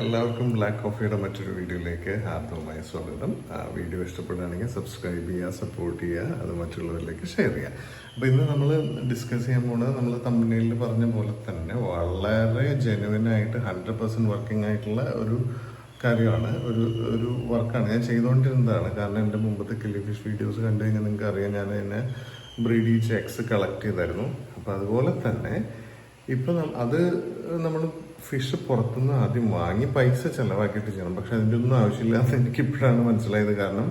എല്ലാവർക്കും ബ്ലാക്ക് കോഫിയുടെ മറ്റൊരു വീഡിയോയിലേക്ക് ഹാർദവമായ സ്വാഗതം. ആ വീഡിയോ ഇഷ്ടപ്പെടുകയാണെങ്കിൽ സബ്സ്ക്രൈബ് ചെയ്യുക സപ്പോർട്ട് ചെയ്യുക അത് മറ്റുള്ളവരിലേക്ക് ഷെയർ ചെയ്യുക. അപ്പോൾ ഇന്ന് നമ്മൾ ഡിസ്കസ് ചെയ്യാൻ പോകുന്നത് നമ്മൾ തമ്പനിയിൽ പറഞ്ഞ പോലെ തന്നെ വളരെ ജെനുവിൻ ആയിട്ട് ഹൺഡ്രഡ് പെർസെന്റ് വർക്കിംഗ് ആയിട്ടുള്ള ഒരു കാര്യമാണ്. ഒരു ഒരു വർക്കാണ് ഞാൻ ചെയ്തുകൊണ്ടിരുന്നതാണ് കാരണം എന്റെ മുമ്പത്തെ കില്ലി ഫിഷ് വീഡിയോസ് കണ്ടു കഴിഞ്ഞാൽ നിങ്ങൾക്ക് അറിയാം ഞാൻ എന്നെ ബ്രീഡീച്ച് എക്സ് കളക്ട് ചെയ്തായിരുന്നു. അപ്പോൾ അതുപോലെ തന്നെ ഇപ്പം അത് നമ്മൾ ഫിഷ് പുറത്തുനിന്ന് ആദ്യം വാങ്ങി പൈസ ചിലവാക്കിയിട്ട് ചെയ്യണം. പക്ഷെ അതിന്റെ ഒന്നും ആവശ്യമില്ല എന്ന് എനിക്ക് ഇപ്പോഴാണ് മനസ്സിലായത്. കാരണം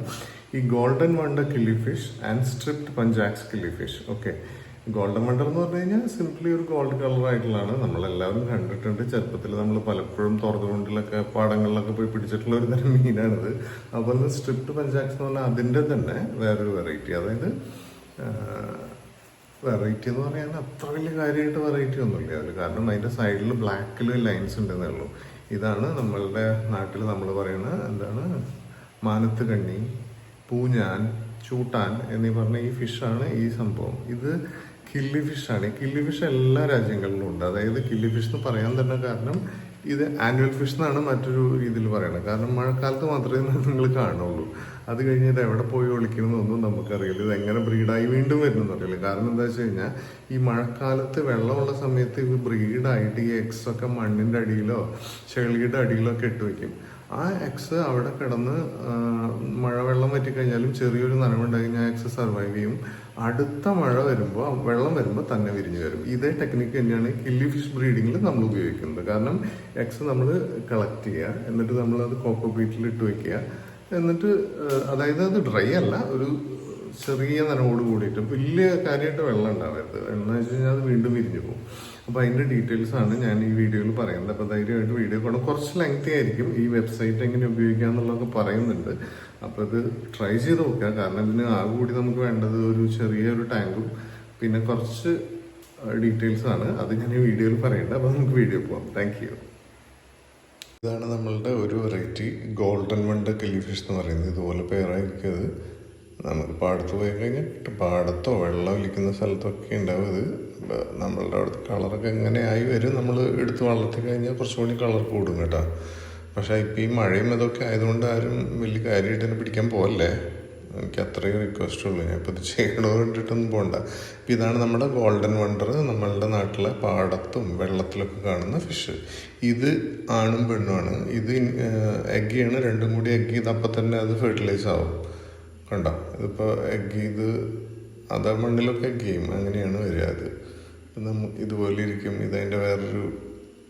ഈ golden wonder killifish and striped panchax killifish okay. Golden wonder എന്ന് പറഞ്ഞു കഴിഞ്ഞാൽ സിംപ്ലി ഒരു ഗോൾഡ് കളർ ആയിട്ടുള്ളതാണ്. നമ്മളെല്ലാവരും കണ്ടിട്ടുണ്ട്. ചെറുപ്പത്തിൽ നമ്മൾ പലപ്പോഴും തുറന്നുകൊണ്ടിലൊക്കെ പാടങ്ങളിലൊക്കെ പോയി പിടിച്ചിട്ടുള്ള ഒരു തരം മീനാണിത്. അപ്പോൾ സ്ട്രിപ്റ്റ് പഞ്ചാക്സ് എന്ന് പറഞ്ഞാൽ അതിന്റെ തന്നെ വേറൊരു വെറൈറ്റി അതായത് വെറൈറ്റി എന്ന് പറയാൻ അത്ര വലിയ കാര്യമായിട്ട് വെറൈറ്റി ഒന്നുമില്ല. അതിൽ കാരണം അതിന്റെ സൈഡിൽ ബ്ലാക്കിൽ ലൈൻസ് ഉണ്ടെന്നേ ഉള്ളൂ. ഇതാണ് നമ്മളുടെ നാട്ടിൽ നമ്മൾ പറയുന്ന എന്താണ്? മാനത്ത് കണ്ണി പൂഞ്ഞാൻ ചൂട്ടാൻ എന്നീ പറഞ്ഞ ഈ ഫിഷാണ് ഈ സംഭവം. ഇത് കില്ലി ഫിഷാണ് ഈ കില്ലി ഫിഷ് എല്ലാ രാജ്യങ്ങളിലും ഉണ്ട്. അതായത് കില്ലി ഫിഷ് എന്ന് പറയാൻ തന്നെ കാരണം ഇത് ആനുവൽ ഫിഷ് എന്നാണ് മറ്റൊരു രീതിയിൽ പറയുന്നത് കാരണം മഴക്കാലത്ത് മാത്രമേ നിങ്ങൾ കാണുള്ളൂ. അത് കഴിഞ്ഞ് ഇത് എവിടെ പോയി ഒളിക്കണമെന്നൊന്നും നമുക്കറിയില്ല. ഇത് എങ്ങനെ ബ്രീഡായി വീണ്ടും വരുന്നതെന്ന് അറിയില്ല കാരണം എന്താ വെച്ച് കഴിഞ്ഞാൽ ഈ മഴക്കാലത്ത് വെള്ളമുള്ള സമയത്ത് ഇത് ബ്രീഡായിട്ട് ഈ എക്സ് ഒക്കെ മണ്ണിന്റെ അടിയിലോ ചെളിയുടെ അടിയിലോ ഒക്കെ ഇട്ട് വെക്കും. ആ എക്സ് അവിടെ കിടന്ന് മഴവെള്ളം പറ്റിക്കഴിഞ്ഞാലും ചെറിയൊരു നനവുണ്ടായി കഴിഞ്ഞാൽ എക്സ് സർവൈവ് ചെയ്യും. അടുത്ത മഴ വരുമ്പോൾ വെള്ളം വരുമ്പോൾ തന്നെ വിരിഞ്ഞു വരും. ഇതേ ടെക്നിക്ക് തന്നെയാണ് കില്ലി ഫിഷ് ബ്രീഡിങ്ങിൽ നമ്മൾ ഉപയോഗിക്കുന്നത്. കാരണം എക്സ് നമ്മൾ കളക്ട് ചെയ്യുക എന്നിട്ട് നമ്മൾ അത് കോക്കോ ബീറ്റിൽ ഇട്ട് വെക്കുക. എന്നിട്ട് അതായത് അത് ഡ്രൈ അല്ല ഒരു ചെറിയ നനവോട് കൂടിയിട്ട് വലിയ കാര്യമായിട്ട് വെള്ളം ഉണ്ടാവരുത്. എന്ന് വെച്ച് കഴിഞ്ഞാൽ അത് വീണ്ടും വിരിഞ്ഞു പോകും. അപ്പോൾ അതിന്റെ ഡീറ്റെയിൽസ് ആണ് ഞാൻ ഈ വീഡിയോയിൽ പറയുന്നത്. അപ്പോൾ ധൈര്യമായിട്ട് വീഡിയോ കൊണ്ട് കുറച്ച് ലെങ്തി ആയിരിക്കും. ഈ വെബ്സൈറ്റ് എങ്ങനെ ഉപയോഗിക്കുക എന്നുള്ളതൊക്കെ പറയുന്നുണ്ട്. അപ്പോൾ ഇത് ട്രൈ ചെയ്ത് നോക്കുക. കാരണം ഇതിന് ആകെ കൂടി നമുക്ക് വേണ്ടത് ഒരു ചെറിയൊരു ടാങ്കും പിന്നെ കുറച്ച് ഡീറ്റെയിൽസ് ആണ്. അത് ഞാൻ ഈ വീഡിയോയിൽ പറയേണ്ടത് അപ്പോൾ നമുക്ക് വീഡിയോ പോകാം താങ്ക് ഇതാണ് നമ്മളുടെ ഒരു വെറൈറ്റി ഗോൾഡൻ വണ്ട കലിഫിഷ് എന്ന് പറയുന്നത്. ഇതുപോലെ പേരായിരിക്കും നമുക്ക് പാടത്ത് പോയി കഴിഞ്ഞാൽ പാടത്തോ വെള്ളം ഒലിക്കുന്ന സ്ഥലത്തൊക്കെ ഉണ്ടാവും ഇത്. നമ്മളുടെ അവിടുത്തെ കളറൊക്കെ എങ്ങനെ ആയി വരും നമ്മൾ എടുത്ത് വളർത്തി കഴിഞ്ഞാൽ കുറച്ചുകൂടി കളർ കൂടും കേട്ടോ. പക്ഷേ ഇപ്പം ഈ മഴയും ഇതൊക്കെ ആയതുകൊണ്ട് ആരും വലിയ കാര്യമായിട്ട് തന്നെ പിടിക്കാൻ പോകല്ലേ എനിക്ക് അത്രയും റിക്വസ്റ്റ് ഉള്ളൂ. ഞാൻ ഇപ്പോൾ ഇത് ചെയ്യണോ കണ്ടിട്ടൊന്നും പോകണ്ട ഇപ്പം ഇതാണ് നമ്മുടെ ഗോൾഡൻ വണ്ടർ നമ്മളുടെ നാട്ടിലെ പാടത്തും വെള്ളത്തിലൊക്കെ കാണുന്ന ഫിഷ് ഇത് ആണും പെണ്ണുമാണ് ഇത് എഗ്ഗിയാണ് രണ്ടും കൂടി എഗ്ഗ് ചെയ്ത് അപ്പം തന്നെ അത് ഫെർട്ടിലൈസ് ആവും. കണ്ടോ? ഇതിപ്പോൾ എഗ്ഗ് ചെയ്ത് അതാ മണ്ണിലൊക്കെ എഗ്ഗ് ചെയ്യും. അങ്ങനെയാണ് വരിക അത് നമുക്ക് ഇതുപോലെ ഇരിക്കും. ഇതതിന്റെ വേറൊരു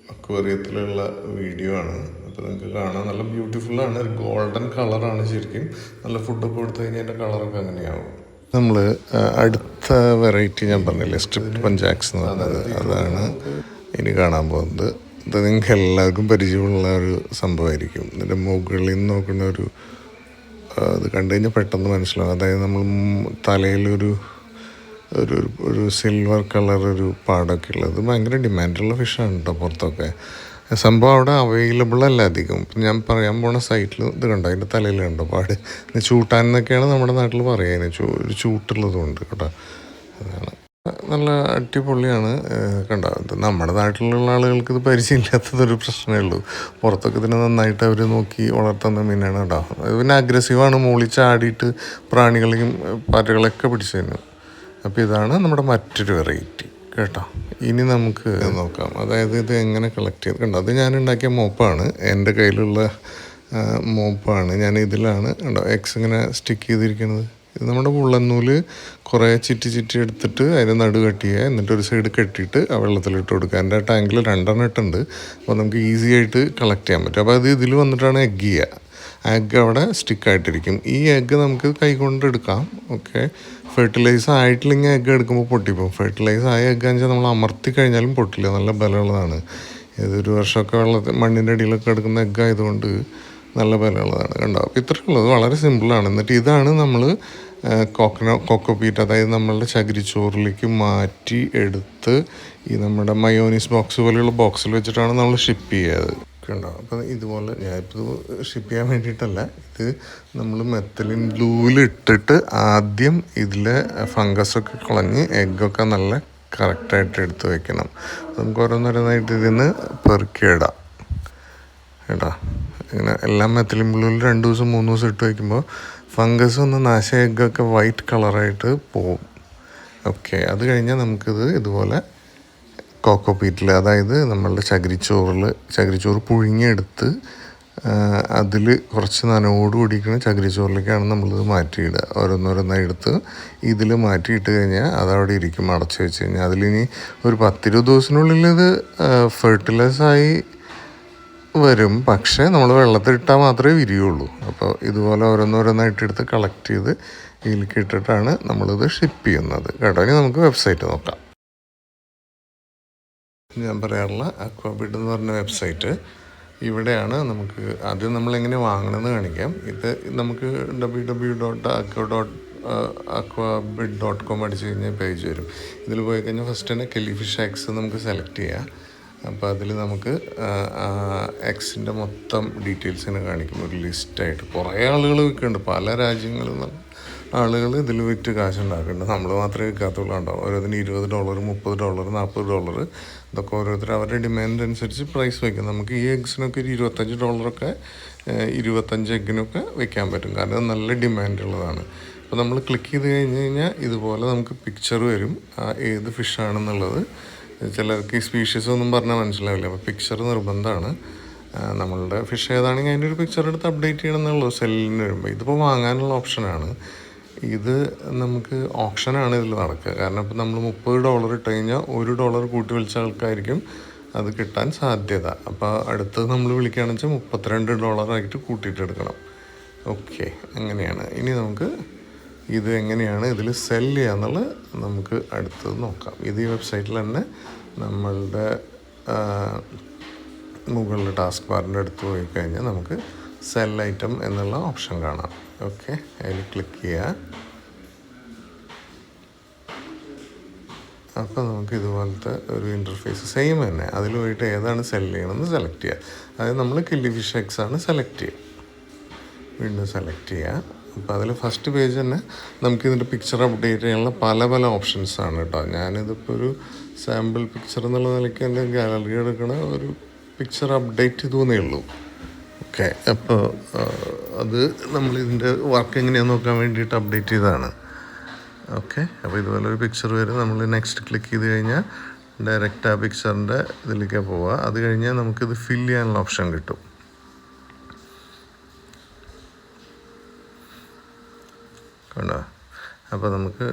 അക്വേറിയത്തിലുള്ള വീഡിയോ ആണ്. അപ്പോൾ നിങ്ങൾക്ക് കാണാൻ നല്ല ബ്യൂട്ടിഫുൾ ആണ്. ഒരു ഗോൾഡൻ കളറാണ് ശരിക്കും. നല്ല ഫുഡൊക്കെ കൊടുത്തു കഴിഞ്ഞാൽ അതിന്റെ കളറൊക്കെ അങ്ങനെയാവും. നമ്മൾ അടുത്ത വെറൈറ്റി ഞാൻ പറഞ്ഞില്ലേ? സ്ട്രിപ്റ്റ് പഞ്ചാക്സ് എന്ന് പറഞ്ഞത്. അതാണ് ഇനി കാണാൻ പോകുന്നത്. ഇത് നിങ്ങൾക്ക് എല്ലാവർക്കും പരിചയമുള്ള ഒരു സംഭവമായിരിക്കും. ഇതിന്റെ മുകളിൽ നിന്ന് നോക്കുന്ന ഒരു അത് കണ്ടു കഴിഞ്ഞാൽ പെട്ടെന്ന് മനസ്സിലാവും. അതായത് നമ്മൾ തലയിലൊരു ഒരു ഒരു സിൽവർ കളർ ഒരു പാടൊക്കെ ഉള്ളത്. ഭയങ്കര ഡിമാൻഡുള്ള ഫിഷാണ് കേട്ടോ പുറത്തൊക്കെ. സംഭവം അവിടെ അവൈലബിൾ അല്ല അധികം. ഞാൻ പറയാൻ പോണ സൈറ്റിൽ ഇത് കണ്ടോ? അതിന്റെ തലയിൽ കണ്ടോ? പാട്. ചൂട്ടാൻ എന്നൊക്കെയാണ് നമ്മുടെ നാട്ടിൽ പറയുന്നത് ചൂ ഒരു ചൂട്ടുള്ളതുകൊണ്ട് കേട്ടോ. അതാണ്. നല്ല അടിപൊളിയാണ്. കണ്ടോ? ഇത് നമ്മുടെ നാട്ടിലുള്ള ആളുകൾക്ക് ഇത് പരിചയമില്ലാത്തതൊരു പ്രശ്നമേ ഉള്ളൂ. പുറത്തൊക്കെ ഇതിനെ നന്നായിട്ട് അവർ നോക്കി വളർത്തുന്ന മീനാണ് കേട്ടോ. പിന്നെ അഗ്രസീവാണ് മൂളിച്ചാടിയിട്ട് ചാടിയിട്ട് പ്രാണികളെയും പാറ്റകളൊക്കെ പിടിച്ചു തന്നു. അപ്പോൾ ഇതാണ് നമ്മുടെ മറ്റൊരു വെറൈറ്റി കേട്ടോ? ഇനി നമുക്ക് നോക്കാം. അതായത് ഇത് എങ്ങനെ കളക്ട് ചെയ്ത് കണ്ടോ? അത് ഞാൻ ഉണ്ടാക്കിയ മോപ്പാണ്. എന്റെ കയ്യിലുള്ള മോപ്പാണ്. ഞാൻ ഇതിലാണ് കണ്ടോ? എക്സ് ഇങ്ങനെ സ്റ്റിക്ക് ചെയ്തിരിക്കുന്നത്. ഇത് നമ്മുടെ ഉള്ളന്നൂൽ കുറേ ചിറ്റി ചിറ്റി എടുത്തിട്ട് അതിന്റെ നടു കട്ട് ചെയ്യുക എന്നിട്ട് ഒരു സൈഡ് കെട്ടിയിട്ട് ആ വെള്ളത്തിലിട്ട് കൊടുക്കുക. എന്റെ ടാങ്കിൽ രണ്ടെണ്ണം ഇട്ടുണ്ട്. അപ്പോൾ നമുക്ക് ഈസി ആയിട്ട് കളക്ട് ചെയ്യാൻ പറ്റും. അപ്പോൾ അത് ഇതിൽ വന്നിട്ടാണ് എഗ് ചെയ്യുക. എഗ്ഗ് അവിടെ സ്റ്റിക്കായിട്ടിരിക്കും ഈ എഗ്ഗ് നമുക്ക് കൈകൊണ്ട് എടുക്കാം. ഓക്കെ ഫെർട്ടിലൈസ് ആയിട്ടില്ലെങ്കിൽ എഗ്ഗ് എടുക്കുമ്പോൾ പൊട്ടിപ്പോകും ഫെർട്ടിലൈസ് ആയ എഗ്ഗ് വെച്ചാൽ നമ്മൾ അമർത്തി കഴിഞ്ഞാലും പൊട്ടില്ല. നല്ല ബലമുള്ളതാണ്. ഏതൊരു വർഷമൊക്കെ വെള്ളത്തിൽ മണ്ണിന്റെ അടിയിലൊക്കെ എടുക്കുന്ന എഗ്ഗ് ആയതുകൊണ്ട് നല്ല ബലമുള്ളതാണ്. കണ്ടോ? അപ്പോൾ ഇത്രയേ ഉള്ളത് വളരെ സിമ്പിളാണ് എന്നിട്ട് ഇതാണ് നമ്മൾ കോക്കനോ കൊക്കോപീറ്റ് അതായത് നമ്മളുടെ ചകിരിച്ചോറിലേക്ക് മാറ്റി എടുത്ത് ഈ നമ്മുടെ മയോനീസ് ബോക്സ് പോലെയുള്ള ബോക്സിൽ വെച്ചിട്ടാണ് നമ്മൾ ഷിപ്പ് ചെയ്യുക. കണ്ടോ അപ്പം ഇതുപോലെ ഞാനിപ്പോൾ ഷിപ്പ് ചെയ്യാൻ വേണ്ടിയിട്ടല്ല. ഇത് നമ്മൾ മെത്തലിൻ ഗ്ലൂവിലിട്ടിട്ട് ആദ്യം ഇതിലെ ഫംഗസൊക്കെ കളഞ്ഞ് എഗ്ഗൊക്കെ നല്ല കറക്റ്റായിട്ട് എടുത്ത് വെക്കണം. നമുക്ക് ഓരോന്നോരോന്നായിട്ട് ഇതിൽ നിന്ന് പെറുക്കിയിടാം കേട്ടോ? ഇങ്ങനെ എല്ലാം മെത്തലിൻ ബ്ലൂവിൽ രണ്ട് ദിവസം മൂന്ന് ദിവസം ഇട്ട് വയ്ക്കുമ്പോൾ ഫംഗസ് ഒന്ന് നാശ എഗ്ഗൊക്കെ വൈറ്റ് കളറായിട്ട് പോവും. ഓക്കെ അത് കഴിഞ്ഞാൽ നമുക്കിത് ഇതുപോലെ കോക്കോപീറ്റിൽ അതായത് നമ്മളുടെ ചകിരിച്ചോറിൽ ചകിരിച്ചോറ് പുഴുങ്ങിയെടുത്ത് അതിൽ കുറച്ച് നനവോട് കൂടിയിരിക്കുന്ന ചകിരിച്ചോറിലേക്കാണ് നമ്മളിത് മാറ്റിയിടുക. ഓരോന്നോരോന്നായി എടുത്ത് ഇതിൽ മാറ്റിയിട്ട് കഴിഞ്ഞാൽ അതവിടെ ഇരിക്കും അടച്ചു വെച്ച് കഴിഞ്ഞാൽ അതിലിനി ഒരു പത്തിരുപത് ദിവസത്തിനുള്ളിൽ ഇത് ഫെർട്ടിലൈസായി വരും. പക്ഷേ നമ്മൾ വെള്ളത്തിലിട്ടാൽ മാത്രമേ വിരിയുള്ളൂ. അപ്പോൾ ഇതുപോലെ ഓരോന്നോരോന്നായിട്ട് എടുത്ത് കളക്ട് ചെയ്ത് ഇതിലേക്ക് ഇട്ടിട്ടാണ് നമ്മളിത് ഷിപ്പ് ചെയ്യുന്നത്. കേട്ടോ ഇനി നമുക്ക് വെബ്സൈറ്റ് നോക്കാം. ഞാൻ പറയാറുള്ള അക്വാബിഡ് എന്ന് പറഞ്ഞ വെബ്സൈറ്റ്. ഇവിടെയാണ് നമുക്ക് ആദ്യം നമ്മൾ എങ്ങനെ വാങ്ങണമെന്ന് കാണിക്കാം. ഇത് നമുക്ക് W W dot aqua dot aquabid dot com അടിച്ച് കഴിഞ്ഞാൽ പേജ് വരും. ഇതിൽ പോയി കഴിഞ്ഞാൽ ഫസ്റ്റ് തന്നെ കെലി ഫിഷ് എക്സ് നമുക്ക് സെലക്ട് ചെയ്യാം. അപ്പോൾ അതിൽ നമുക്ക് എക്സിന്റെ മൊത്തം ഡീറ്റെയിൽസിനെ കാണിക്കും. ഒരു ലിസ്റ്റായിട്ട് കുറേ ആളുകൾ വിൽക്കുന്നുണ്ട് പല രാജ്യങ്ങളിൽ നിന്നും ആളുകൾ ഇതിൽ വിറ്റ് കാശുണ്ടാക്കുന്നുണ്ട് നമ്മൾ മാത്രമേ വിൽക്കാത്തുള്ളൂ ഉണ്ടാവും ഓരോന്നിന് ഇരുപത് ഡോളർ മുപ്പത് ഡോളർ നാൽപ്പത് ഡോളർ ഇതൊക്കെ ഓരോരുത്തർ അവരുടെ ഡിമാൻഡ് അനുസരിച്ച് പ്രൈസ് വയ്ക്കും. നമുക്ക് ഈ എഗ്സിനൊക്കെ ഒരു ഇരുപത്തഞ്ച് ഡോളറൊക്കെ ഇരുപത്തഞ്ച് എഗ്ഗിനൊക്കെ വെക്കാൻ പറ്റും. കാരണം അത് നല്ല ഡിമാൻഡ് ഉള്ളതാണ്. അപ്പോൾ നമ്മൾ ക്ലിക്ക് ചെയ്ത് കഴിഞ്ഞ് കഴിഞ്ഞാൽ ഇതുപോലെ നമുക്ക് പിക്ചർ വരും. ഏത് ഫിഷാണെന്നുള്ളത് ചിലർക്ക് ഈ സ്പീഷീസ് ഒന്നും പറഞ്ഞാൽ മനസ്സിലാവില്ല. അപ്പോൾ പിക്ചർ നിർബന്ധമാണ്. നമ്മളുടെ ഫിഷ് ഏതാണെങ്കിൽ അതിന്റെ ഒരു പിക്ചർ എടുത്ത് അപ്ഡേറ്റ് ചെയ്യണം എന്നുള്ളൂ സെല്ലിന് വരുമ്പോൾ. ഇതിപ്പോൾ വാങ്ങാനുള്ള ഓപ്ഷനാണ് ഇത് നമുക്ക് ഓപ്ഷനാണ് ഇതിൽ നടക്കുക. കാരണം ഇപ്പം നമ്മൾ മുപ്പത് ഡോളർ ഇട്ട് കഴിഞ്ഞാൽ ഒരു ഡോളർ കൂട്ടി വിളിച്ച ആൾക്കായിരിക്കും അത് കിട്ടാൻ സാധ്യത. അപ്പോൾ അടുത്തത് നമ്മൾ വിളിക്കുകയാണെന്ന് വെച്ചാൽ മുപ്പത്തിരണ്ട് ഡോളറായിട്ട് കൂട്ടിയിട്ട് എടുക്കണം. ഓക്കെ അങ്ങനെയാണ്. ഇനി നമുക്ക് ഇത് എങ്ങനെയാണ് ഇതിൽ സെൽ ചെയ്യാന്നുള്ള നമുക്ക് അടുത്തത് നോക്കാം. ഇത് ഈ വെബ്സൈറ്റിൽ തന്നെ നമ്മളുടെ മുകളിലെ ടാസ്ക് ബാറിന്റെ അടുത്ത് പോയി കഴിഞ്ഞാൽ നമുക്ക് സെൽ ഐറ്റം എന്നുള്ള ഓപ്ഷൻ കാണാം. ഓക്കെ അതിൽ ക്ലിക്ക് ചെയ്യുക. അപ്പോൾ നമുക്ക് ഇതുപോലത്തെ ഒരു ഇന്റർഫേസ് സെയിം തന്നെ. അതിൽ പോയിട്ട് ഏതാണ് സെൽ ചെയ്യണമെന്ന് സെലക്ട് ചെയ്യുക. അതായത് നമ്മൾ കില്ലി ഫിഷ് എക്സ് ആണ് സെലക്ട് ചെയ്യുക. വീണ്ടും സെലക്ട് ചെയ്യുക. അപ്പോൾ അതിൽ ഫസ്റ്റ് പേജ് തന്നെ നമുക്ക് ഇതിന്റെ പിക്ചർ അപ്ഡേറ്റ് ചെയ്യാനുള്ള പല പല ഓപ്ഷൻസ് ആണ് കേട്ടോ. ഞാനിതിപ്പോൾ ഒരു സാമ്പിൾ പിക്ചർ എന്നുള്ള നിലയ്ക്ക് എന്റെ ഗാലറി എടുക്കണ ഒരു പിക്ചർ അപ്ഡേറ്റ് ചെയ്തു ഉള്ളൂ. ഓക്കെ. അപ്പോൾ അത് നമ്മൾ ഇതിന്റെ വർക്ക് എങ്ങനെയാണെന്ന് നോക്കാൻ വേണ്ടിയിട്ട് അപ്ഡേറ്റ് ചെയ്തതാണ്. ഓക്കെ. അപ്പോൾ ഇതുപോലെ ഒരു പിക്ചർ വരും നമ്മൾ നെക്സ്റ്റ് ക്ലിക്ക് ചെയ്ത് കഴിഞ്ഞാൽ ഡയറക്റ്റ് ആ പിക്ചറിന്റെ ഇതിലേക്ക് പോവുക അത് കഴിഞ്ഞാൽ നമുക്കിത് ഫിൽ ചെയ്യാനുള്ള ഓപ്ഷൻ കിട്ടും. കണ്ടോ? അപ്പോൾ നമുക്ക്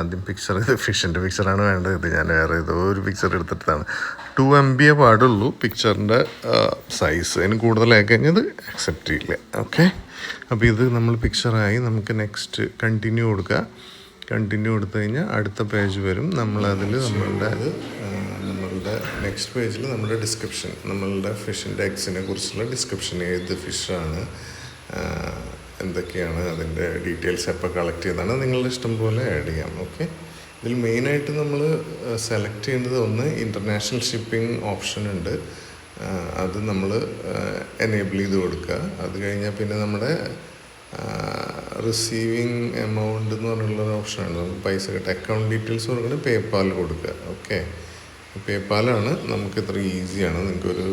ആദ്യം പിക്ചർ ഇത് ഫിഷിന്റെ പിക്ചറാണ് വേണ്ടത്. ഇത് ഞാൻ വേറെ ഏതോ ഒരു പിക്ചർ എടുത്തിട്ടാണ് ടു എം ബി എ പാടുള്ളൂ. പിക്ചറിന്റെ സൈസ് അതിന് കൂടുതലായി കഴിഞ്ഞത് അക്സെപ്റ്റ് ചെയ്യില്ല. ഓക്കെ അപ്പോൾ ഇത് നമ്മൾ പിക്ചറായി നമുക്ക് നെക്സ്റ്റ് കണ്ടിന്യൂ കൊടുക്കുക കണ്ടിന്യൂ കൊടുത്തു കഴിഞ്ഞാൽ അടുത്ത പേജ് വരും. നമ്മളതിൽ നമ്മളുടെ നമ്മളുടെ നെക്സ്റ്റ് പേജിൽ നമ്മുടെ ഡിസ്ക്രിപ്ഷൻ നമ്മളുടെ ഫിഷിന്റെ എക്സിനെ കുറിച്ചുള്ള ഡിസ്ക്രിപ്ഷൻ ഏത് ഫിഷാണ് എന്തൊക്കെയാണ് അതിന്റെ ഡീറ്റെയിൽസ് എപ്പോൾ കളക്ട് ചെയ്താണ് നിങ്ങളുടെ ഇഷ്ടം പോലെ ആഡ് ചെയ്യാം. ഓക്കെ ഇതിൽ മെയിനായിട്ട് നമ്മൾ സെലക്ട് ചെയ്യേണ്ടത് ഒന്ന് ഇന്റർനാഷണൽ ഷിപ്പിംഗ് ഓപ്ഷൻ ഉണ്ട്. അത് നമ്മൾ എനേബിൾ ചെയ്ത് കൊടുക്കുക. അത് കഴിഞ്ഞാൽ പിന്നെ നമ്മുടെ റിസീവിങ് എമൗണ്ട് എന്ന് പറഞ്ഞുള്ള ഓപ്ഷനാണ് നമുക്ക് പൈസ കിട്ടുക അക്കൗണ്ട് ഡീറ്റെയിൽസ് കൊടുക്കുന്നത് പേപ്പാൽ കൊടുക്കുക. ഓക്കെ പേപ്പാലാണ് നമുക്ക് ഇത്ര ഈസിയാണ്. നിങ്ങൾക്കൊരു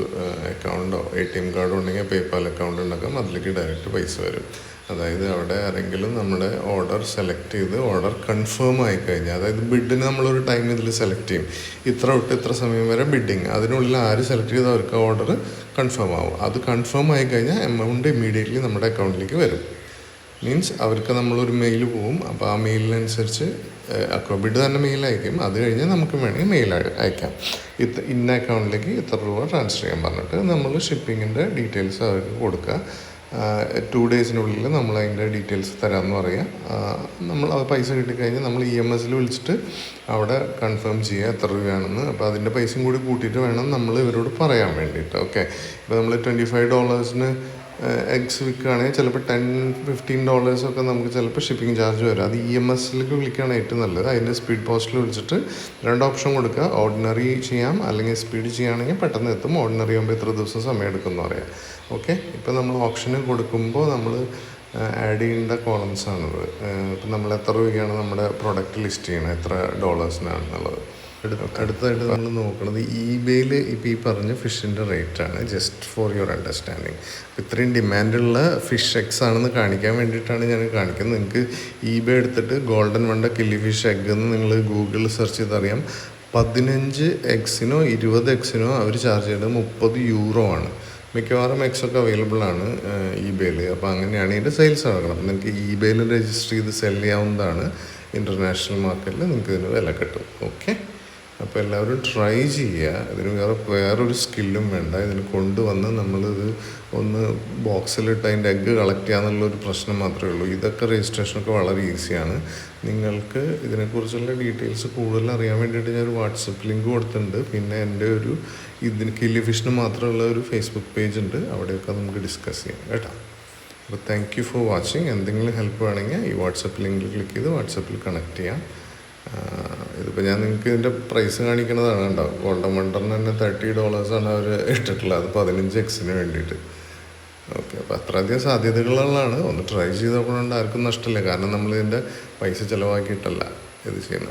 അക്കൗണ്ടോ എ ടി എം കാർഡോ ഉണ്ടെങ്കിൽ പേപ്പാൽ അക്കൗണ്ട് ഉണ്ടാക്കാം. അതിലേക്ക് ഡയറക്റ്റ് പൈസ വരും. അതായത് അവിടെ ആരെങ്കിലും നമ്മുടെ ഓർഡർ സെലക്ട് ചെയ്ത് ഓർഡർ കൺഫേം ആയി കഴിഞ്ഞാൽ അതായത് ബിഡിന് നമ്മളൊരു ടൈം ഇതിൽ സെലക്ട് ചെയ്യും. ഇത്ര തൊട്ട് ഇത്ര സമയം വരെ ബിഡിങ് അതിനുള്ളിൽ ആര് സെലക്ട് ചെയ്ത് അവർക്ക് ഓർഡർ കൺഫേം ആവും. അത് കൺഫേം ആയി കഴിഞ്ഞാൽ എമൗണ്ട് ഇമ്മീഡിയറ്റ്ലി നമ്മുടെ അക്കൗണ്ടിലേക്ക് വരും. മീൻസ് അവർക്ക് നമ്മളൊരു മെയിൽ പോവും. അപ്പോൾ ആ മെയിലിനനുസരിച്ച് അക്രോബിഡ് തന്നെ മെയിൽ അയക്കും. അത് കഴിഞ്ഞ് നമുക്ക് വേണമെങ്കിൽ മെയിൽ അയക്കാം. ഇത്ര ഇന്ന അക്കൗണ്ടിലേക്ക് ഇത്ര രൂപ ട്രാൻസ്ഫർ ചെയ്യാൻ പറഞ്ഞിട്ട് നമ്മൾ ഷിപ്പിങ്ങിന്റെ ഡീറ്റെയിൽസ് അവർക്ക് കൊടുക്കുക. ടു ഡേയ്സിനുള്ളിൽ നമ്മൾ അതിന്റെ ഡീറ്റെയിൽസ് തരാമെന്ന് പറയാം. നമ്മൾ അത് പൈസ കിട്ടിക്കഴിഞ്ഞാൽ നമ്മൾ ഇ എം എസിൽ വിളിച്ചിട്ട് അവിടെ കൺഫേം ചെയ്യുക എത്ര രൂപയാണെന്ന്. അപ്പോൾ അതിന്റെ പൈസയും കൂടി കൂട്ടിയിട്ട് വേണം നമ്മൾ ഇവരോട് പറയാൻ വേണ്ടിയിട്ട്. ഓക്കെ ഇപ്പോൾ നമ്മൾ ട്വന്റി ഫൈവ് ഡോളേഴ്സിന് എഗ്സ് വിൽക്കുകയാണെങ്കിൽ ചിലപ്പോൾ ടെൻ ഫിഫ്റ്റീൻ ഡോളേഴ്സൊക്കെ നമുക്ക് ചിലപ്പോൾ ഷിപ്പിംഗ് ചാർജ് വരും. അത് ഇ എം എസിലേക്ക് വിളിക്കുകയാണ് ഏറ്റവും നല്ലത്. അതിന്റെ സ്പീഡ് പോസ്റ്റിൽ വിളിച്ചിട്ട് രണ്ട് ഓപ്ഷൻ കൊടുക്കുക. ഓർഡിനറി ചെയ്യാം അല്ലെങ്കിൽ സ്പീഡ് ചെയ്യുകയാണെങ്കിൽ പെട്ടെന്ന് എത്തും. ഓർഡിനറി ആകുമ്പോൾ എത്ര ദിവസം സമയം എടുക്കും എന്ന് പറയാം. ഓക്കെ ഇപ്പോൾ നമ്മൾ ഓപ്ഷന് കൊടുക്കുമ്പോൾ നമ്മൾ ആഡ് ചെയ്യേണ്ട കോളംസ് ആണത് ഇപ്പം നമ്മൾ എത്ര രൂപയാണ് നമ്മുടെ പ്രോഡക്റ്റ് ലിസ്റ്റ് ചെയ്യണത് എത്ര ഡോളേഴ്സിനാണെന്നുള്ളത് അടുത്തതായിട്ട് നമ്മൾ നോക്കുന്നത് ഇബേയിൽ ഇപ്പോൾ ഈ പറഞ്ഞ ഫിഷിന്റെ റേറ്റാണ് ജസ്റ്റ് ഫോർ യുവർ അണ്ടർസ്റ്റാൻഡിങ് ഇത്രയും ഡിമാൻഡുള്ള ഫിഷ് എക്സ് ആണെന്ന് കാണിക്കാൻ വേണ്ടിയിട്ടാണ് ഞാൻ കാണിക്കുന്നത്. നിങ്ങൾക്ക് ഇബേ എടുത്തിട്ട് golden wonder killifish egg എന്ന് നിങ്ങൾ ഗൂഗിളിൽ സെർച്ച് ചെയ്തറിയാം. പതിനഞ്ച് എക്സിനോ ഇരുപത് എക്സിനോ അവർ ചാർജ് ചെയ്തത് മുപ്പത് യൂറോ ആണ്. മിക്കവാറും എക്സ് ഒക്കെ അവൈലബിൾ ആണ് ഇബേയിൽ അപ്പോൾ അങ്ങനെയാണ് ഇതിന്റെ സെയിൽസ് നടക്കണം നിങ്ങൾക്ക് ഇബേയിൽ രജിസ്റ്റർ ചെയ്ത് സെൽ ചെയ്യാവുന്നതാണ്. ഇന്റർനാഷണൽ മാർക്കറ്റിൽ നിങ്ങൾക്ക് ഇതിന് വില കിട്ടും. ഓക്കെ അപ്പോൾ എല്ലാവരും ട്രൈ ചെയ്യുക. ഇതിന് വേറെ വേറൊരു സ്കില്ലും വേണ്ട. ഇതിന് കൊണ്ടുവന്ന് നമ്മളിത് ഒന്ന് ബോക്സിലിട്ട് അതിന്റെ എഗ്ഗ് കളക്ട് ചെയ്യാന്നുള്ളൊരു പ്രശ്നം മാത്രമേ ഉള്ളൂ. ഇതൊക്കെ രജിസ്ട്രേഷനൊക്കെ വളരെ ഈസിയാണ് നിങ്ങൾക്ക് ഇതിനെക്കുറിച്ചുള്ള ഡീറ്റെയിൽസ് കൂടുതൽ അറിയാൻ വേണ്ടിയിട്ട് ഞാൻ ഒരു വാട്സപ്പ് ലിങ്ക് കൊടുത്തിട്ടുണ്ട്. പിന്നെ എന്റെ ഒരു ഇതിന് കില്ലി ഫിഷിന് മാത്രമുള്ള ഒരു ഫേസ്ബുക്ക് പേജ് ഉണ്ട്. അവിടെയൊക്കെ നമുക്ക് ഡിസ്കസ് ചെയ്യാം. കേട്ടോ? അപ്പോൾ താങ്ക് യു ഫോർ വാച്ചിങ് എന്തെങ്കിലും ഹെൽപ്പ് വേണമെങ്കിൽ ഈ വാട്സപ്പ് ലിങ്കിൽ ക്ലിക്ക് ചെയ്ത് വാട്സപ്പിൽ കണക്ട് ചെയ്യാം. ഇതിപ്പോൾ ഞാൻ നിങ്ങൾക്ക് ഇതിന്റെ പ്രൈസ് കാണിക്കുന്നതാണ് കേട്ടോ ഗോൾഡൻ വണ്ടറിന് തന്നെ തേർട്ടി ഡോളേഴ്സാണ് അവർ ഇട്ടിട്ടുള്ളത്. അത് പതിനഞ്ച് എക്സിന് വേണ്ടിയിട്ട്. ഓക്കെ അപ്പോൾ അത്രയധികം സാധ്യതകളുള്ളതാണ്. ഒന്ന് ട്രൈ ചെയ്തപ്പോഴുണ്ട് ആർക്കും നഷ്ടമില്ല. കാരണം നമ്മൾ ഇതിന്റെ പൈസ ചിലവാക്കിയിട്ടല്ല ഇത് ചെയ്യുന്നത്.